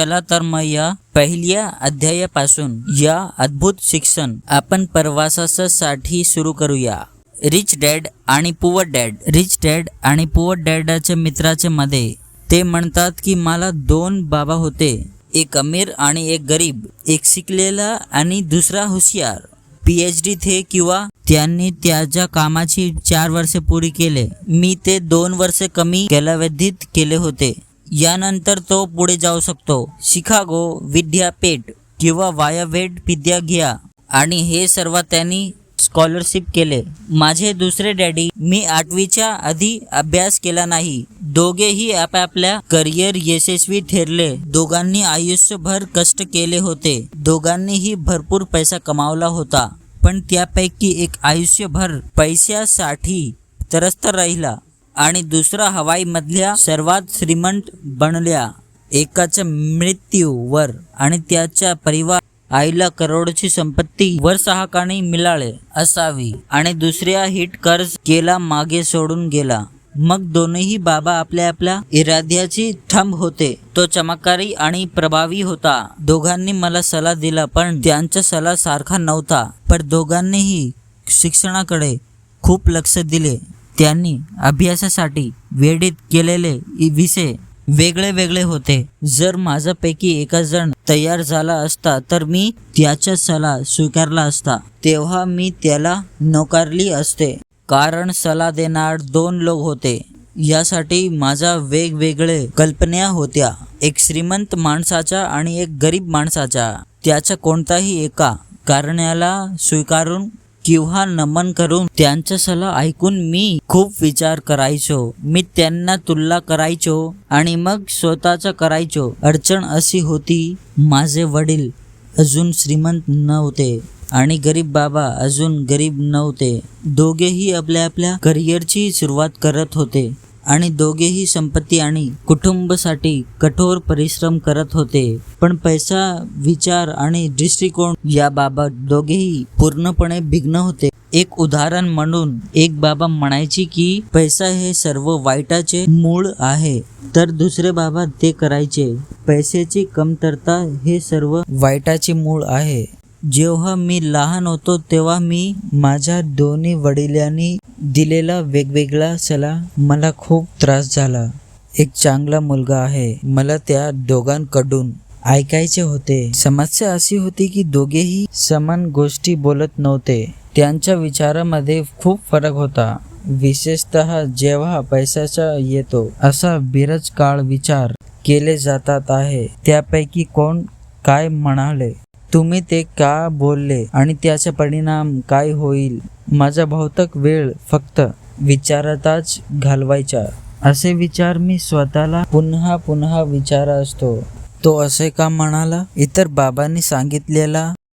चला तर मग या पहिल्या अध्यायापासून. या अद्भुत शिक्षण आपण प्रवासासाठी सुरू करूया. रिच डॅड आणि पुअर डॅड रिच डॅड आणि पुअर डॅडाच्या मित्राच्या मध्ये ते म्हणतात की मला दोन बाबा होते. एक अमीर आणि एक गरीब. एक शिकलेला आणि दुसरा हुशियार. पी एच डी थे किंवा त्यांनी त्याच्या कामाची चार वर्षे पुरी केले. मी ते दोन वर्षे कमी कालावधीत केले होते. यानंतर तो पुढे जाऊ शकतो. शिकागो विद्यापीठ किंवा वायावेट विद्या घ्या. आणि हे सर्व त्यांनी स्कॉलरशिप केले. माझे दुसरे डॅडी मी आठवीच्या आधी अभ्यास केला नाही. दोघेही आपापल्या करिअर यशस्वी ठरले. दोघांनी आयुष्यभर कष्ट केले होते. दोघांनीही भरपूर पैसा कमावला होता. पण त्यापैकी एक आयुष्यभर पैशासाठी तरस्त राहिला. आणि दुसरा हवाईमधल्या सर्वात श्रीमंत बनल्या एकाच्या मृत्यूवर आणि त्याच्या परिवार आईला करोडची संपत्ती वर साहकाने मिळाले असावी. आणि दुसऱ्या हिट कर्ज केला मागे सोडून गेला. मग दोन्ही बाबा आपल्या आपल्या इराद्याची थंब होते. तो चमत्कारी आणि प्रभावी होता. दोघांनी मला सल्ला दिला पण त्यांचा सल्ला सारखा नव्हता. पण दोघांनीही शिक्षणाकडे खूप लक्ष दिले. त्यांनी अभ्यासासाठी वेळीत केलेले विषय वेगळे वेगळे होते. जर माझ्यापैकी एका जण तयार झाला असता तर मी त्याचा सला स्वीकारला असता. तेव्हा मी त्याला नकारली असते. कारण सला देणार दोन लोक होते. यासाठी माझा वेगवेगळे कल्पना होत्या. एक श्रीमंत माणसाच्या आणि एक गरीब माणसाच्या त्याच्या कोणताही एका कारणाला स्वीकारून किंवा नमन करून त्यांचा सल्ला ऐकून मी खूप विचार करायचो. मी त्यांना तुलना करायचो आणि मग स्वतःचा करायचो. अडचण अशी होती माझे वडील अजून श्रीमंत नव्हते आणि गरीब बाबा अजून गरीब नव्हते. दोघेही आपल्या आपल्या करिअरची सुरुवात करत होते. आणि दोघेही संपत्ती आणि कुटुंबासाठी कठोर परिश्रम करत होते. पण पैसा विचार आणि दृष्टिकोन याबाबत दोघेही पूर्णपणे भिन्न होते. एक उदाहरण म्हणून एक बाबा म्हणायची की पैसा हे सर्व वाईटाचे मूळ आहे तर दुसरे बाबा ते करायचे. पैशाची कमतरता हे सर्व वाईटाचे मूळ आहे. जेव्हा मी लहान होतो तेव्हा मी माझ्या दोन्ही वडिलांनी दिलेला वेगवेगळा सल्ला मला खूप त्रास झाला. एक चांगला मुलगा आहे. मला त्या दोघांकडून ऐकायचे होते. समस्या अशी होती की दोघेही समान गोष्टी बोलत नव्हते. त्यांच्या विचारामध्ये खूप फरक होता. विशेषतः जेव्हा पैशाचा येतो असा बिरज काळ विचार केले जातात आहे. त्यापैकी कोण काय म्हणाले? तुम्ही ते का बोलले आणि त्याचा परिणाम काय होईल? माझा बहुतेक वेळ फक्त विचारताच घालवायचा. असे विचार मी स्वतःला पुन्हा पुन्हा विचार असतो. तो असे का म्हणाला? इतर बाबांनी सांगितलेला